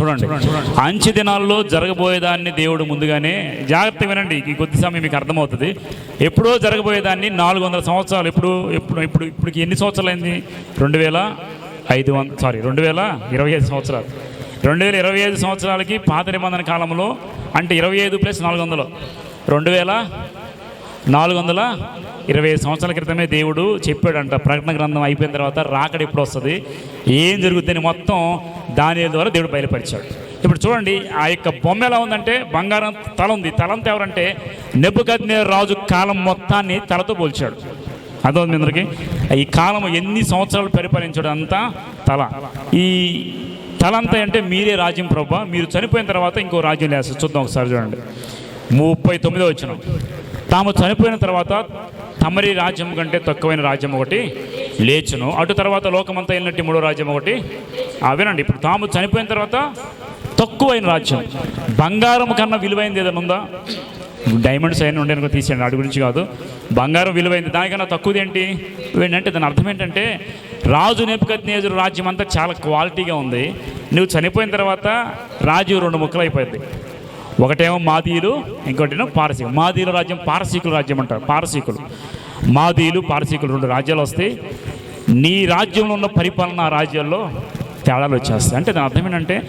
చూడండి. అంచె దినాల్లో జరగబోయేదాన్ని దేవుడు ముందుగానే జాగ్రత్త వినండి. ఈ కొద్ది సమయం మీకు అర్థమవుతుంది. ఎప్పుడో జరగబోయేదాన్ని నాలుగు వందల సంవత్సరాలు. ఎప్పుడు ఎప్పుడు ఇప్పుడు ఇప్పటికి ఎన్ని సంవత్సరాలు అయింది? రెండు వేల ఐదు వంద సారీ రెండు వేల ఇరవై ఐదు సంవత్సరాలు. రెండు వేల ఇరవై ఐదు సంవత్సరాలకి పాత నిబంధన కాలంలో అంటే ఇరవై ఐదు ప్లస్ నాలుగు వందలు. రెండు వేల నాలుగు వందల ఇరవై ఐదు సంవత్సరాల క్రితమే దేవుడు చెప్పాడంట. ప్రకటన గ్రంథం అయిపోయిన తర్వాత రాకడ ఎప్పుడు వస్తుంది? ఏం జరుగుతుందని మొత్తం దాని ద్వారా దేవుడు బయలుపరిచాడు. ఇప్పుడు చూడండి ఆ యొక్క బొమ్మ ఎలా ఉందంటే బంగారం తల ఉంది. తలంత ఎవరంటే నెబ్బుకద్నే రాజు కాలం మొత్తాన్ని తలతో పోల్చాడు. అర్థం అందరికీ? ఈ కాలం ఎన్ని సంవత్సరాలు పరిపాలించాడు అంతా తల. ఈ తల అంతా అంటే మీరే రాజ్యం ప్రభా. మీరు చనిపోయిన తర్వాత ఇంకో రాజ్యం లేస్తారు చూద్దాం ఒకసారి చూడండి. ముప్పై తొమ్మిదో వచ్చిన తాము చనిపోయిన తర్వాత తమరి రాజ్యం కంటే తక్కువైన రాజ్యం ఒకటి లేచును. అటు తర్వాత లోకమంతా వెళ్ళినట్టు మూడో రాజ్యం ఒకటి? ఆ, వినండి. ఇప్పుడు తాము చనిపోయిన తర్వాత తక్కువైన రాజ్యం. బంగారం కన్నా విలువైంది ఏదైనా ఉందా? డైమండ్స్ అయినా ఉండే తీసేయండి. వాటి గురించి కాదు. బంగారం విలువైంది. దానికన్నా తక్కువది ఏంటి? ఏంటంటే దాని అర్థం ఏంటంటే రాజు నేపుకజ్ఞేజుడు రాజ్యం అంతా చాలా క్వాలిటీగా ఉంది. నువ్వు చనిపోయిన తర్వాత రాజు రెండు ముక్కలు అయిపోయింది. ఒకటేమో మాదీయులు ఇంకోటేమో పారసీకులు. మాదీయుల రాజ్యం పారసీకుల రాజ్యం అంటారు పారసీకులు. మాదీయులు పారసీకులు రెండు రాజ్యాలు వస్తాయి. నీ రాజ్యంలో ఉన్న పరిపాలన రాజ్యాల్లో తేడాలు వచ్చేస్తాయి. అంటే దాని అర్థం ఏంటంటే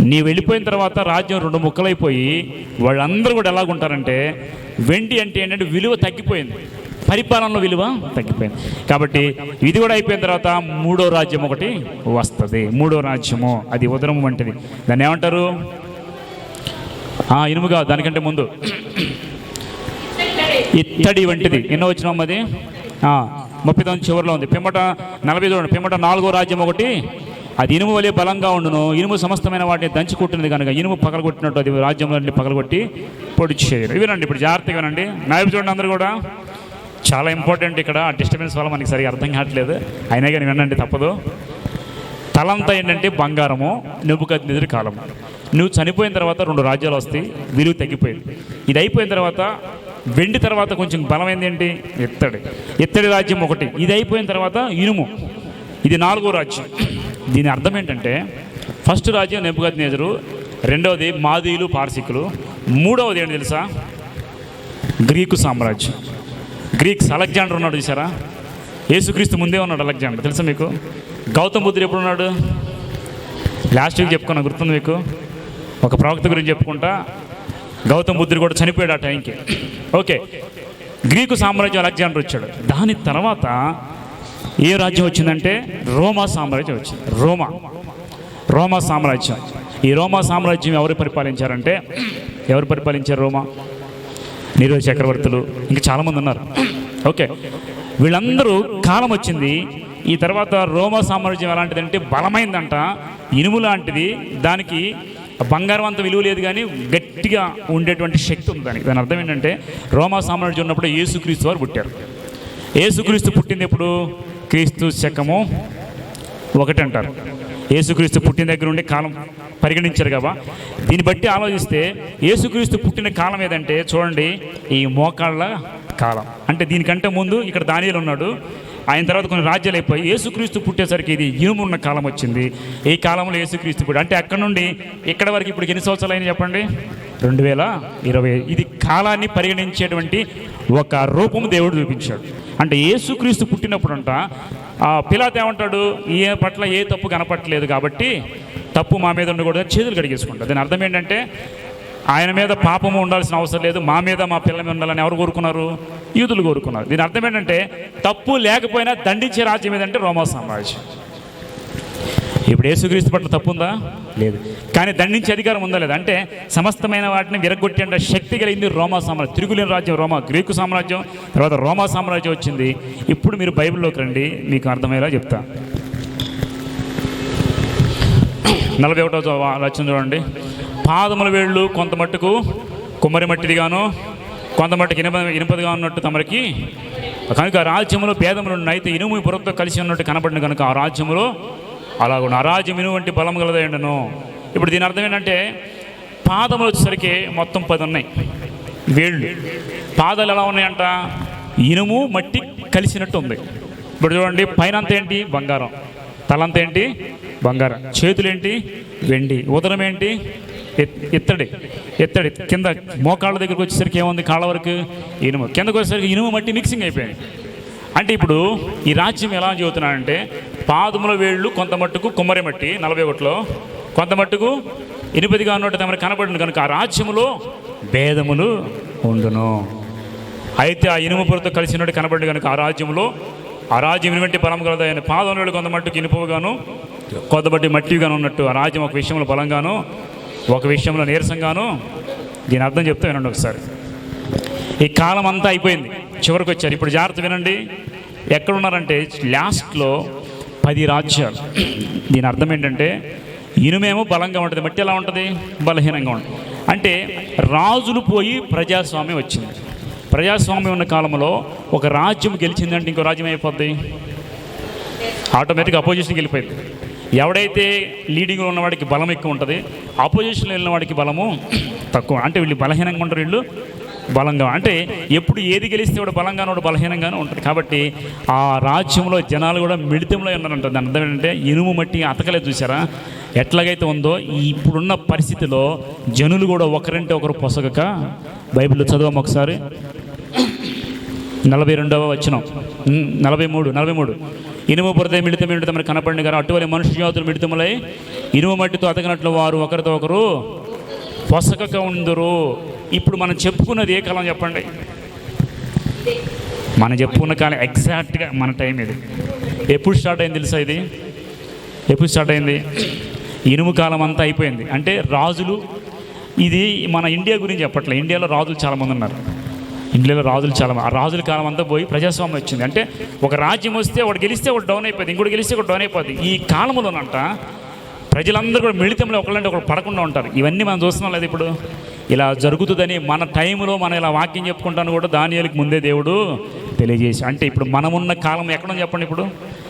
నీ వెళ్ళిపోయిన తర్వాత రాజ్యం రెండు ముక్కలైపోయి వాళ్ళందరూ కూడా ఎలాగుంటారంటే వెండి అంటే ఏంటంటే విలువ తగ్గిపోయింది. పరిపాలనలో విలువ తగ్గిపోయింది. కాబట్టి ఇది కూడా అయిపోయిన తర్వాత మూడో రాజ్యం ఒకటి వస్తుంది. మూడో రాజ్యము అది ఉదరం వంటిది. దాన్ని ఏమంటారు? ఆ, కాదు దానికంటే ముందు. ఇత్తడి వంటిది. ఎన్నో వచ్చిన అది? ముప్పై తొమ్మిది చివరిలో ఉంది. పిమ్మట నలభై చూడండి. పిమ్మట నాలుగో రాజ్యం ఒకటి. అది ఇనుము వలె బలంగా ఉండును. ఇనుము సమస్తమైన వాటిని దంచి కొట్టినది కనుక ఇనుము పగలగొట్టినట్టు అది రాజ్యంలో పగలగొట్టి పొడి చేయరు ఇవినండి ఇప్పుడు జాగ్రత్తగా వినండి. నాయకు చూడండి అందరూ కూడా. చాలా ఇంపార్టెంట్ ఇక్కడ. డిస్టర్బెన్స్ వల్ల మనకి సరిగా అర్థం కావట్లేదు. అయినా కానీ వినండి తప్పదు. తలంతా ఏంటంటే బంగారము నెబ్బుకత్ నిధులు కాలము. నువ్వు చనిపోయిన తర్వాత రెండు రాజ్యాలు వస్తాయి విలువ తగ్గిపోయింది. ఇది అయిపోయిన తర్వాత వెండి తర్వాత కొంచెం బలమైంది ఏంటి? ఎత్తడి. ఎత్తడి రాజ్యం ఒకటి. ఇది అయిపోయిన తర్వాత ఇనుము. ఇది నాలుగో రాజ్యం. దీని అర్థం ఏంటంటే ఫస్ట్ రాజ్యం నెబ్బుకత్ నేజరు రెండవది మాదీయులు పార్సికులు మూడవది ఏంటి తెలుసా? గ్రీకు సామ్రాజ్యం. గ్రీక్స్ అలెగ్జాండర్ ఉన్నాడు చూసారా యేసుక్రీస్తు ముందే ఉన్నాడు అలెగ్జాండర్. తెలుసా మీకు? గౌతమ్ బుద్ధుడు ఎప్పుడు ఉన్నాడు? లాస్ట్ వీక్ చెప్పుకున్నా గుర్తుంది మీకు? ఒక ప్రవక్త గురించి చెప్పుకుంటా. గౌతమ్ బుద్ధుడు కూడా చనిపోయాడు ఆ టైంకి. ఓకే. గ్రీకు సామ్రాజ్యం అలెగ్జాండర్ వచ్చాడు. దాని తర్వాత ఏ రాజ్యం వచ్చిందంటే రోమా సామ్రాజ్యం వచ్చింది. రోమా. రోమా సామ్రాజ్యం. ఈ రోమా సామ్రాజ్యం ఎవరు పరిపాలించారంటే ఎవరు పరిపాలించారు రోమా? నీరో చక్రవర్తులు. ఇంకా చాలామంది ఉన్నారు. ఓకే. వీళ్ళందరూ కాలం వచ్చింది. ఈ తర్వాత రోమా సామ్రాజ్యం ఎలాంటిదంటే బలమైందంట. ఇనుము లాంటిది. దానికి బంగారం అంత విలువ లేదు కానీ గట్టిగా ఉండేటువంటి శక్తి ఉంది దానికి. దాని అర్థం ఏంటంటే రోమా సామ్రాజ్యం ఉన్నప్పుడు యేసుక్రీస్తు వారు పుట్టారు. యేసుక్రీస్తు పుట్టింది ఎప్పుడు? క్రీస్తు శకము ఒకటి అంటారు. యేసుక్రీస్తు పుట్టిన దగ్గర ఉండే కాలం పరిగణించారు కదా. దీన్ని బట్టి ఆలోచిస్తే యేసుక్రీస్తు పుట్టిన కాలం ఏదంటే చూడండి ఈ మోకాళ్ళ కాలం. అంటే దీనికంటే ముందు ఇక్కడ దానియలు ఉన్నాడు. ఆయన తర్వాత కొన్ని రాజ్యాలు అయిపోయి యేసుక్రీస్తు పుట్టేసరికి ఇది ఇనుము ఉన్న కాలం వచ్చింది. ఈ కాలంలో యేసుక్రీస్తు పుట్టి అంటే అక్కడ నుండి? ఇక్కడ వరకు ఇప్పుడు ఎన్ని సంవత్సరాలు అయినా చెప్పండి? రెండు వేల ఇరవై ఇది కాలాన్ని పరిగణించేటువంటి ఒక రూపము దేవుడు చూపించాడు. అంటే యేసుక్రీస్తు పుట్టినప్పుడంట ఆ పిలాత్ ఏమంటాడు? ఏ పట్ల ఏ తప్పు కనపట్టలేదు కాబట్టి తప్పు మా మీద ఉండకూడదు చేతులు కడిగేసుకుంటాడు. దాని అర్థం ఏంటంటే ఆయన మీద పాపము ఉండాల్సిన అవసరం లేదు మా మీద మా పిల్ల మీద ఉండాలని ఎవరు కోరుకున్నారు? యూదులు కోరుకున్నారు. దీని అర్థం ఏంటంటే తప్పు లేకపోయినా దండించే రాజ్యం ఏదంటే రోమా సామ్రాజ్యం. ఇప్పుడు యేసుక్రీస్తు పట్ల తప్పు ఉందా లేదు. కానీ దండించే అధికారం ఉందా లేదా? అంటే సమస్తమైన వాటిని విరగొట్టేంత శక్తి కలిగింది రోమా సామ్రాజ్యం. తిరుగులేని రాజ్యం రోమా గ్రీకు సామ్రాజ్యం తర్వాత రోమా సామ్రాజ్యం వచ్చింది. ఇప్పుడు మీరు బైబిల్లోకి రండి మీకు అర్థమయ్యేలా చెప్తా. నలభై ఒకటో రచన చూడండి. పాదముల వేళ్ళు కొంత మట్టుకు కుమ్మరి మట్టిదిగాను కొంత మట్టుకు ఇనుప ఇనుపదిగా ఉన్నట్టు తమరికి. కనుక రాజ్యములో పేదములు అయితే ఇనుము బుర్రతో కలిసి ఉన్నట్టు కనబడిన కనుక ఆ రాజ్యములో అలాగున్న ఆ రాజ్యం ఇనుము వంటి బలం గలదయండును. ఇప్పుడు దీని అర్థం ఏంటంటే పాదములు వచ్చేసరికి మొత్తం పది ఉన్నాయి. వేళ్ళు. పాదాలు ఎలా ఉన్నాయంట? ఇనుము మట్టి కలిసినట్టు ఉంది. ఇప్పుడు చూడండి పైన అంతా ఏంటి? బంగారం. తలంత ఏంటి? బంగారం. చేతులేంటి? వెండి. ఉదరం ఏంటి ఎత్తడి ఎత్తడి. కింద మోకాళ్ళ దగ్గరకు వచ్చేసరికి ఏముంది? కాళ్ళ వరకు ఇనుము. కిందకు వచ్చేసరికి ఇనుము మట్టి మిక్సింగ్ అయిపోయింది. అంటే ఇప్పుడు ఈ రాజ్యం ఎలా చెబుతున్నానంటే పాదముల వేళ్ళు కొంత మట్టుకు కుమ్మరి మట్టి నలభై ఒకటిలో. కొంత మట్టుకు ఇనుపదిగా ఉన్నట్టు తమకు కనబడింది కనుక ఆ రాజ్యములో భేదములు ఉండును. అయితే ఆ ఇనుము పొరతో కలిసినట్టు కనబడి కనుక ఆ రాజ్యంలో ఆ రాజ్యం ఇనువంటి బలం కలదు ఆయన పాదంలో కొంత మట్టుకు ఇనుపుగాను కొంతబట్టి మట్టిగాను ఉన్నట్టు ఆ రాజ్యం ఒక విషయంలో బలంగాను ఒక విషయంలో నీరసంగాను దీని అర్థం చెప్తే వినండి ఒకసారి. ఈ కాలం అంతా అయిపోయింది. చివరికి వచ్చారు. ఇప్పుడు జాగ్రత్త వినండి. ఎక్కడున్నారంటే లాస్ట్లో పది రాజ్యాలు. దీని అర్థం ఏంటంటే ఇనుమేమో బలంగా ఉంటుంది. మట్టి ఎలా ఉంటుంది? బలహీనంగా ఉంటుంది. అంటే రాజులు పోయి ప్రజాస్వామ్యం వచ్చింది. ప్రజాస్వామ్యం ఉన్న కాలంలో ఒక రాజ్యం గెలిచిందంటే ఇంకో రాజ్యం అయిపోద్ది ఆటోమేటిక్ అపోజిషన్కి గెలిపోయింది ఎవడైతే లీడింగ్లో ఉన్నవాడికి బలం ఎక్కువ ఉంటుంది ఆపోజిషన్లో వెళ్ళిన వాడికి బలము తక్కువ. అంటే వీళ్ళు బలహీనంగా ఉంటారు వీళ్ళు. బలంగా అంటే ఎప్పుడు ఏది గెలిస్తే వాడు బలంగానో వాడు బలహీనంగానూ ఉంటుంది కాబట్టి ఆ రాజ్యంలో జనాలు కూడా మిడితంలో ఉన్నారంట. దాని అర్థం ఏంటంటే ఇనుము మట్టి అతకలేదు చూసారా ఎట్లాగైతే ఉందో ఇప్పుడున్న పరిస్థితిలో జనులు కూడా ఒకరంటే ఒకరు పొసగక బైబిల్లో చదవం ఒకసారి. నలభై రెండవ వచ్చిన నలభై మూడు నలభై మూడు. ఇనుము బురద మిళితం మిళితం మరి కనపడిన గారు. అటువంటి మనుష్య జాతులు మిళితములై ఇనుము మట్టితో అతగినట్లు వారు ఒకరితో ఒకరు పొసకక ఉందరు. ఇప్పుడు మనం చెప్పుకున్నది ఏ కాలం చెప్పండి? మనం చెప్పుకున్న కాలం ఎగ్జాక్ట్గా మన టైం ఇది. ఎప్పుడు స్టార్ట్ అయింది తెలుసా ఇది? ఎప్పుడు స్టార్ట్ అయింది? ఇనుము కాలం అంతా అయిపోయింది. అంటే రాజులు ఇది మన ఇండియా గురించి చెప్పట్లే. ఇండియాలో రాజులు చాలామంది ఉన్నారు. ఇండియాలో రాజులు చాలా ఆ రాజుల కాలం అంతా పోయి ప్రజాస్వామ్యం వచ్చింది. అంటే ఒక రాజ్యం వస్తే ఒకటి గెలిస్తే ఒకటి డౌన్ అయిపోయింది ఇంకోటి గెలిస్తే ఒకటి డౌన్ అయిపోద్ది ఈ కాలంలోనంట ప్రజలందరూ కూడా మిళితంలో ఒకళ్ళంటే ఒకరు పడకుండా ఉంటారు. ఇవన్నీ మనం చూస్తున్నాం లేదు ఇప్పుడు? ఇలా జరుగుతుందని మన టైంలో మనం ఇలా వాక్యం చెప్పుకుంటాను కూడా దానియాలకి ముందే దేవుడు తెలియజేసి అంటే ఇప్పుడు మనమున్న కాలం ఎక్కడో చెప్పండి ఇప్పుడు?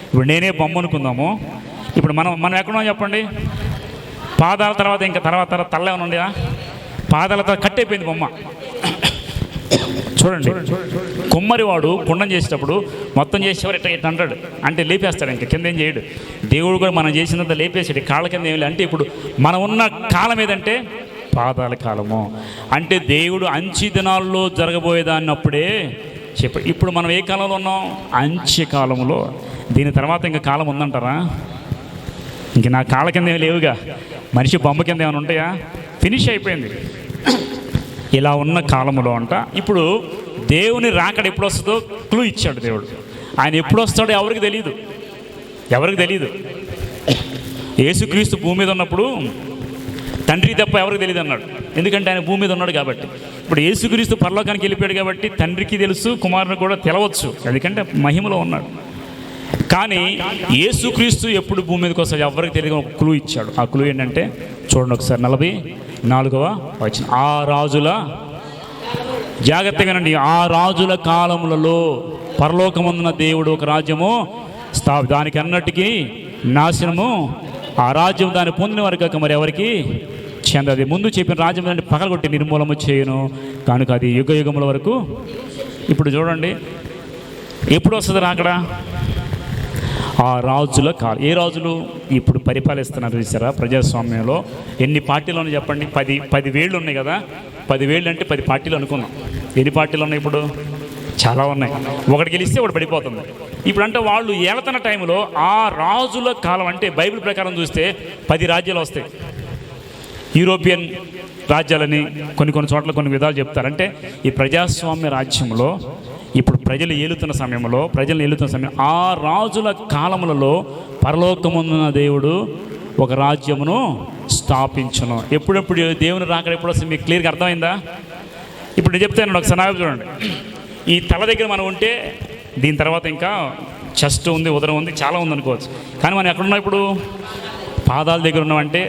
ఇప్పుడు నేనే బొమ్మ అనుకుందాము. ఇప్పుడు మనం మనం ఎక్కడో చెప్పండి? పాదాల తర్వాత ఇంకా తర్వాత తర్వాత తల్ల ఏమైనా ఉండేదా పాదాల తర్వాత కట్టయిపోయింది బొమ్మ. చూడండి. కుమ్మరివాడు కుండం చేసేటప్పుడు మొత్తం చేసేవారు ఇట్లా ఇట్లా అంటాడు? అంటే లేపేస్తాడు ఇంకా కింద ఏం చేయడు. దేవుడు కూడా మనం చేసినంత లేపేసాడు కాళ్ళ కింద ఏమి అంటే ఇప్పుడు మనం ఉన్న కాలం ఏదంటే? పాదాల కాలము. అంటే దేవుడు అంచి దినాల్లో జరగబోయేదాన్ని అప్పుడే చెప్ప ఇప్పుడు మనం ఏ కాలంలో ఉన్నాం? అంచె కాలంలో దీని తర్వాత ఇంకా కాలం ఉందంటారా? ఇంక నా కాళ్ళ కింద ఏమి లేవుగా. మనిషి బొమ్మ కింద ఏమైనా ఉంటాయా? ఫినిష్ అయిపోయింది. ఇలా ఉన్న కాలంలో అంట. ఇప్పుడు దేవుని రాకడ ఎప్పుడు వస్తుందో క్లూ ఇచ్చాడు దేవుడు. ఆయన ఎప్పుడు వస్తాడో ఎవరికి తెలియదు ఎవరికి తెలియదు యేసుక్రీస్తు భూమి మీద ఉన్నప్పుడు తండ్రి తప్ప ఎవరికి తెలియదు అన్నాడు. ఎందుకంటే ఆయన భూమి మీద ఉన్నాడు కాబట్టి. ఇప్పుడు యేసుక్రీస్తు పరలోకానికి వెళ్ళిపోయాడు కాబట్టి తండ్రికి తెలుసు కుమారుని కూడా తెలవచ్చు. ఎందుకంటే మహిమలో ఉన్నాడు. కానీ యేసుక్రీస్తు ఎప్పుడు భూమి మీదకి వస్తాడు ఎవరికి తెలియదు ఒక క్లూ ఇచ్చాడు. ఆ క్లూ ఏంటంటే చూడండి ఒకసారి నలభై నాలుగవ వచ్చిన ఆ రాజుల జాగ్రత్తగానండి ఆ రాజుల కాలములలో పరలోకమందున దేవుడు ఒక రాజ్యము స్థా దానికి అన్నటికీ నాశనము. ఆ రాజ్యం దాన్ని పొందిన వారి కాక మరి ఎవరికి చెందది. ముందు చెప్పిన రాజ్యం అంటే పగలగొట్టి నిర్మూలము చేయను. కనుక అది యుగ యుగముల వరకు. ఇప్పుడు చూడండి ఎప్పుడు వస్తుంది అక్కడ? ఆ రాజుల కాలం. ఏ రాజులు? ఇప్పుడు పరిపాలిస్తున్నారు చూసారా ప్రజాస్వామ్యంలో. ఎన్ని పార్టీలు ఉన్నాయి చెప్పండి? పది పది వేళ్ళు ఉన్నాయి కదా. పది వేళ్ళు అంటే పది పార్టీలు అనుకున్నాం. ఎన్ని పార్టీలు ఉన్నాయి ఇప్పుడు? చాలా ఉన్నాయి. ఒకటి గెలిస్తే ఒకటి పడిపోతుంది. ఇప్పుడు అంటే వాళ్ళు ఏలతన టైంలో ఆ రాజుల కాలం అంటే బైబిల్ ప్రకారం చూస్తే పది రాజ్యాలు వస్తాయి. యూరోపియన్ రాజ్యాలని కొన్ని కొన్ని చోట్ల కొన్ని విధాలు చెప్తారంటే ఈ ప్రజాస్వామ్య రాజ్యంలో ఇప్పుడు ప్రజలు ఏలుతున్న సమయంలో ప్రజలు ఏలుతున్న సమయం ఆ రాజుల కాలములలో పరలోకమున్న దేవుడు ఒక రాజ్యమును స్థాపించను. ఎప్పుడెప్పుడు దేవుని రాకడ ఎప్పుడు వస్తుంది మీకు క్లియర్గా అర్థమైందా? ఇప్పుడు నేను చెప్తాను ఒకసారి నాకు చూడండి. ఈ తల దగ్గర మనం ఉంటే దీని తర్వాత ఇంకా చెస్ట్ ఉంది ఉదరం ఉంది చాలా ఉంది అనుకోవచ్చు. కానీ మనం ఎక్కడున్నా ఇప్పుడు? పాదాల దగ్గర ఉన్నామంటే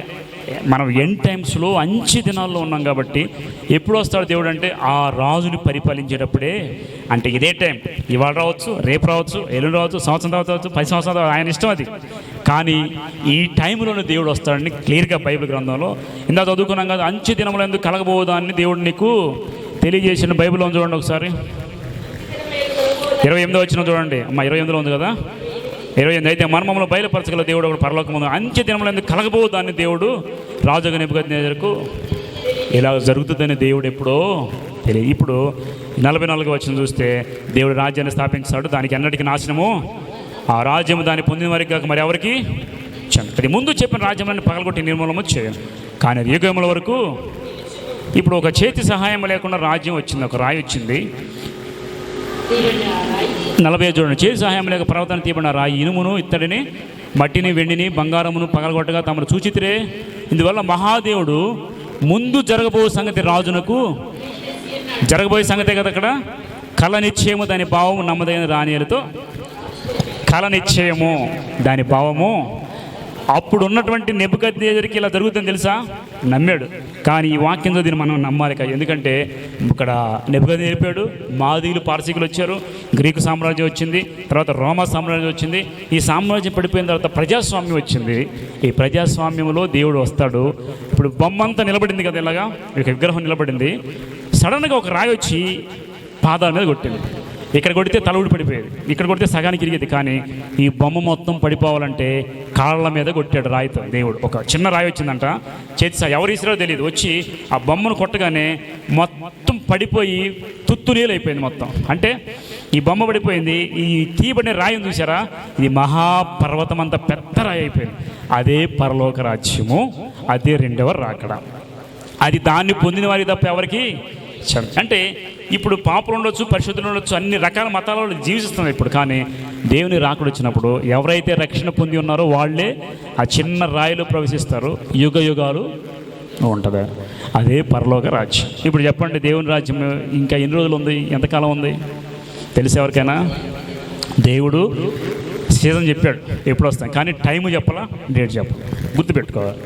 మనం ఎన్ టైమ్స్లో అంచి దినాల్లో ఉన్నాం కాబట్టి ఎప్పుడు వస్తాడు దేవుడు అంటే ఆ రాజుని పరిపాలించేటప్పుడే అంటే ఇదే టైం ఇవాళ రావచ్చు రేపు రావచ్చు ఎల్లుండి రావచ్చు సంవత్సరం తర్వాత రావచ్చు పది సంవత్సరాలు తర్వాత ఆయన ఇష్టం అది. కానీ ఈ టైంలోనే దేవుడు వస్తాడని క్లియర్గా బైబిల్ గ్రంథంలో ఇందా చదువుకున్నాం కదా అంచె దినములు ఎందుకు కలగబోదాన్ని దేవుడు నీకు తెలియజేసిన బైబిల్లో చూడండి ఒకసారి. ఇరవై ఎనిమిదో వచ్చిన చూడండి. అమ్మ ఇరవై ఎనిమిదిలో ఉంది కదా? ఇరవై ఎనిమిది అయితే మర్మములు బయలుపరచగల దేవుడు ఒకడు పరలోకముందు. అంత్య దినములందు కలగబో దాన్ని దేవుడు? రాజుగా నిపుగజ్ఞకు ఇలా జరుగుతుందని దేవుడు ఎప్పుడో తెలియదు ఇప్పుడు నలభై నాలుగు వచ్చిన చూస్తే దేవుడు రాజ్యాన్ని స్థాపించాడు దానికి ఎన్నటికి నాశనము. ఆ రాజ్యము దాన్ని పొందిన వారికి కాక మరి ఎవరికి? చెంద ముందు చెప్పిన రాజ్యాన్ని పగలగొట్టి నిర్మూలన చేయను. కానీ అది యుగముల వరకు ఇప్పుడు ఒక చేతి సహాయం లేకుండా రాజ్యం వచ్చింది ఒక రాయి వచ్చింది. నలభై చూడండి చేతి సహాయం లేక పర్వతాన్ని తీయబడిన రాయి ఇనుమును ఇత్తడిని మట్టిని వెండిని బంగారమును పగలగొట్టగా తమను సూచితిరే ఇందువల్ల మహాదేవుడు ముందు జరగబో సంగతి రాజునకు జరగబోయే సంగతే కదా అక్కడ? కళ నిశ్చయము దాని భావము నమ్మదైన రానియలతో కళ నిశ్చయము దాని భావము అప్పుడు ఉన్నటువంటి నెబ్బకద్దేజరికి ఇలా జరుగుతుందని తెలుసా? నమ్మాడు. కానీ ఈ వాక్యంతో దీన్ని మనం నమ్మాలి కదా. ఎందుకంటే ఇక్కడ నెప్పుకద్ది నేర్పాడు మాదీలు పార్సీకులు వచ్చారు గ్రీకు సామ్రాజ్యం వచ్చింది తర్వాత రోమా సామ్రాజ్యం వచ్చింది. ఈ సామ్రాజ్యం పడిపోయిన తర్వాత ప్రజాస్వామ్యం వచ్చింది. ఈ ప్రజాస్వామ్యంలో దేవుడు వస్తాడు. ఇప్పుడు బొమ్మంతా నిలబడింది కదా ఇలాగా? ఒక విగ్రహం నిలబడింది. సడన్గా ఒక రాయి వచ్చి పాదాల మీద కొట్టింది. ఇక్కడ కొడితే తల పడిపోయేది. ఇక్కడ కొడితే సగానికి ఇరిగేది. కానీ ఈ బొమ్మ మొత్తం పడిపోవాలంటే కాళ్ళ మీద కొట్టాడు రాయితో దేవుడు. ఒక చిన్న రాయి వచ్చిందంట. చేతి ఎవరు ఇసిరో తెలియదు వచ్చి ఆ బొమ్మను కొట్టగానే మొత్తం పడిపోయి తుత్తు అయిపోయింది మొత్తం. అంటే ఈ బొమ్మ పడిపోయింది. ఈ తీయబడిన రాయిని చూసారా ఇది మహాపర్వతం అంత పెద్ద రాయి అయిపోయింది. అదే పరలోక రాజ్యము అదే రెండవ రాకడ. అది దాన్ని పొందిన వారికి తప్ప ఎవరికి? చెంద- అంటే ఇప్పుడు పాపులు ఉండొచ్చు పరిశుద్ధులు ఉండొచ్చు అన్ని రకాల మతాలలో జీవిస్తున్నారు ఇప్పుడు. కానీ దేవుని రాకుడు వచ్చినప్పుడు ఎవరైతే రక్షణ పొంది ఉన్నారో వాళ్ళే ఆ చిన్న రాయిలో ప్రవేశిస్తారు. యుగ యుగాలు ఉంటుంది. అదే పరలోక రాజ్యం. ఇప్పుడు చెప్పండి దేవుని రాజ్యం ఇంకా ఎన్ని రోజులు ఉంది? ఎంతకాలం ఉంది? తెలిసి ఎవరికైనా దేవుడు సీజన్ చెప్పాడు ఎప్పుడు వస్తాం కానీ టైం చెప్పాలా? డేట్ చెప్పాలి? గుర్తుపెట్టుకోవాలి.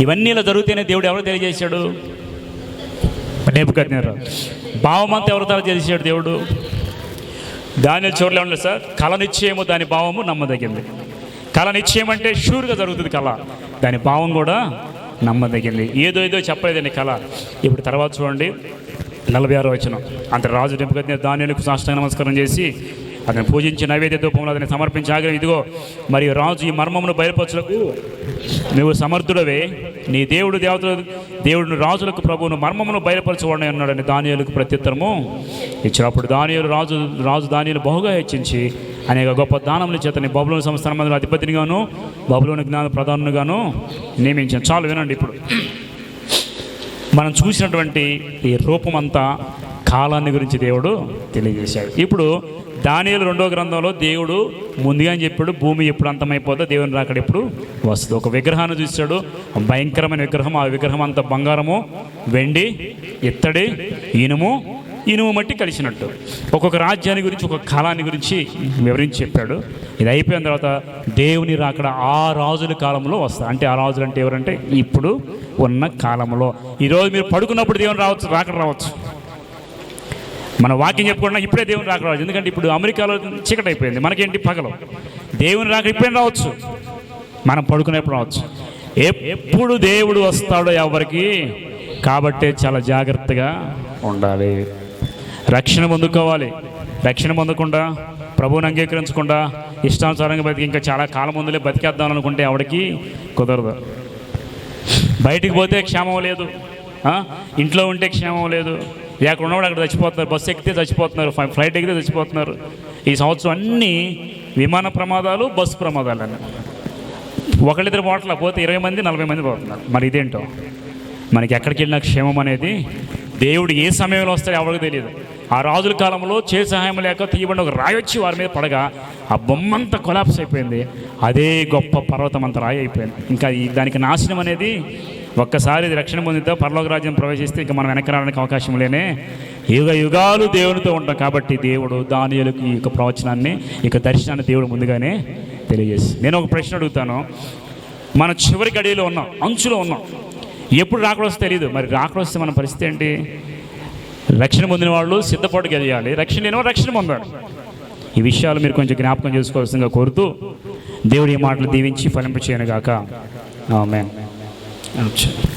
ఇవన్నీ ఇలా జరుగుతూనే దేవుడు ఎవరు తెలియజేశాడు? నేపుకత్నారు భావమంతా ఎవరి తల తెలిసాడు దేవుడు? దాని చూడలే ఉండలేదు సార్. కళ నిశ్చయము దాని భావము నమ్మదగింది. కళ నిశ్చయం అంటే షూర్గా జరుగుతుంది కళ. దాని భావం కూడా నమ్మదగింది. ఏదో ఏదో చెప్పలేదండి కళ. ఇప్పుడు తర్వాత చూడండి నలభై ఆరో వచ్చిన అంత రాజు నింపుకత్న దానిలకు సాష్టాంగ నమస్కారం చేసి అతను పూజించి నైవేద్య ధూపంలో అతన్ని సమర్పించి ఆగ్రహం ఇదిగో మరియు రాజు ఈ మర్మమును బయలుపరచులకు నువ్వు సమర్థుడవే. నీ దేవుడు దేవతలు దేవుడిని రాజులకు ప్రభువును మర్మమును బయలుపరచవాడని అన్నాడని దానియులకు ప్రత్యుత్తరము. ఇచ్చినప్పుడు దానియులు రాజు రాజు దానియాలు బహుగా హెచ్చించి అనేక గొప్ప దానములు చేతని బబులోని సంస్థానం మందిలో అధిపతినిగాను బబులోని జ్ఞాన ప్రధానుగాను నియమించాను చాలు వినండి ఇప్పుడు. మనం చూసినటువంటి ఈ రూపమంతా కాలాన్ని గురించి దేవుడు తెలియజేశాడు. ఇప్పుడు దానియలు రెండో గ్రంథంలో దేవుడు ముందుగానే చెప్పాడు? భూమి ఎప్పుడు అంతమైపోతే దేవుని రాకడ ఎప్పుడు వస్తుంది. ఒక విగ్రహాన్ని చూశాడు. భయంకరమైన విగ్రహం. ఆ విగ్రహం అంత బంగారము వెండి ఇత్తడి ఇనుము ఇనుము మట్టి కలిసినట్టు. ఒక్కొక్క రాజ్యాన్ని గురించి ఒక కాలాన్ని గురించి వివరించి చెప్పాడు. ఇది అయిపోయిన తర్వాత దేవుని రాకడ ఆ రాజుల కాలంలో వస్తా అంటే ఆ రాజులు అంటే ఎవరంటే ఇప్పుడు ఉన్న కాలంలో. ఈరోజు మీరు పడుకున్నప్పుడు దేవుని రావచ్చు రాకడ రావచ్చు. మన వాక్యం చెప్పుకున్నా ఇప్పుడే దేవుని రాక రావచ్చు. ఎందుకంటే ఇప్పుడు అమెరికాలో చీకటి అయిపోయింది మనకేంటి పగలు? దేవుని రాక ఇప్పుడే రావచ్చు? మనం పడుకునేప్పుడు రావచ్చు. ఎప్పుడు దేవుడు వస్తాడో ఎవరికి కాబట్టే చాలా జాగ్రత్తగా ఉండాలి. రక్షణ పొందుకోవాలి. రక్షణ పొందకుండా ప్రభువుని అంగీకరించకుండా ఇష్టానుసారంగా బతికి ఇంకా చాలా కాలం ముందులే బతికేద్దాం అనుకుంటే ఆవిడకి కుదరదు. బయటికి పోతే క్షేమం లేదు. ఇంట్లో ఉంటే క్షేమం లేదు. ఎక్కడ ఉన్నవాడు అక్కడ చచ్చిపోతున్నారు బస్సు ఎక్కితే చచ్చిపోతున్నారు ఫ్లైట్ ఎక్కితే చచ్చిపోతున్నారు. ఈ సంవత్సరం అన్నీ విమాన ప్రమాదాలు బస్సు ప్రమాదాలు అన్నీ ఒకళ్ళిద్దరు పోట్ల పోతే ఇరవై మంది నలభై మంది పోతున్నారు. మరి ఇదేంటో? మనకి ఎక్కడికి వెళ్ళిన క్షేమం అనేది దేవుడు ఏ సమయంలో వస్తాడో ఎవరికి తెలియదు. ఆ రాజుల కాలంలో చే సహాయం లేక తీయబడి ఒక రాయి వచ్చి వారి మీద పడగా ఆ బొమ్మంతా కొలాప్స్ అయిపోయింది. అదే గొప్ప పర్వతం అంత రాయి అయిపోయింది. ఇంకా దానికి నాశనం అనేది ఒక్కసారి ఇది రక్షణ పొందితే పరలోక రాజ్యం ప్రవేశిస్తే ఇంకా మనం వెనక్కి రావడానికి అవకాశం లేనే యుగ యుగాలు దేవునితో ఉంటాం కాబట్టి దేవుడు దానియులకు ఈ యొక్క ప్రవచనాన్ని ఈ యొక్క దర్శనాన్ని దేవుడు ముందుగానే తెలియజేసి నేను ఒక ప్రశ్న అడుగుతాను. మన చివరి గడిలో ఉన్నాం అంచులో ఉన్నాం. ఎప్పుడు రాకడొస్తే తెలియదు మరి రాకడొస్తే మన పరిస్థితి ఏంటి? రక్షణ పొందిన వాళ్ళు సిద్ధపాటు గెలియాలి. రక్షణ లేని రక్షణ పొందాలి. ఈ విషయాలు మీరు కొంచెం జ్ఞాపకం చేసుకోవాల్సిందిగా కోరుతూ దేవుడి ఈ మాటలు దీవించి ఫలింపు చేయను గాక ఆమె আচ্ছা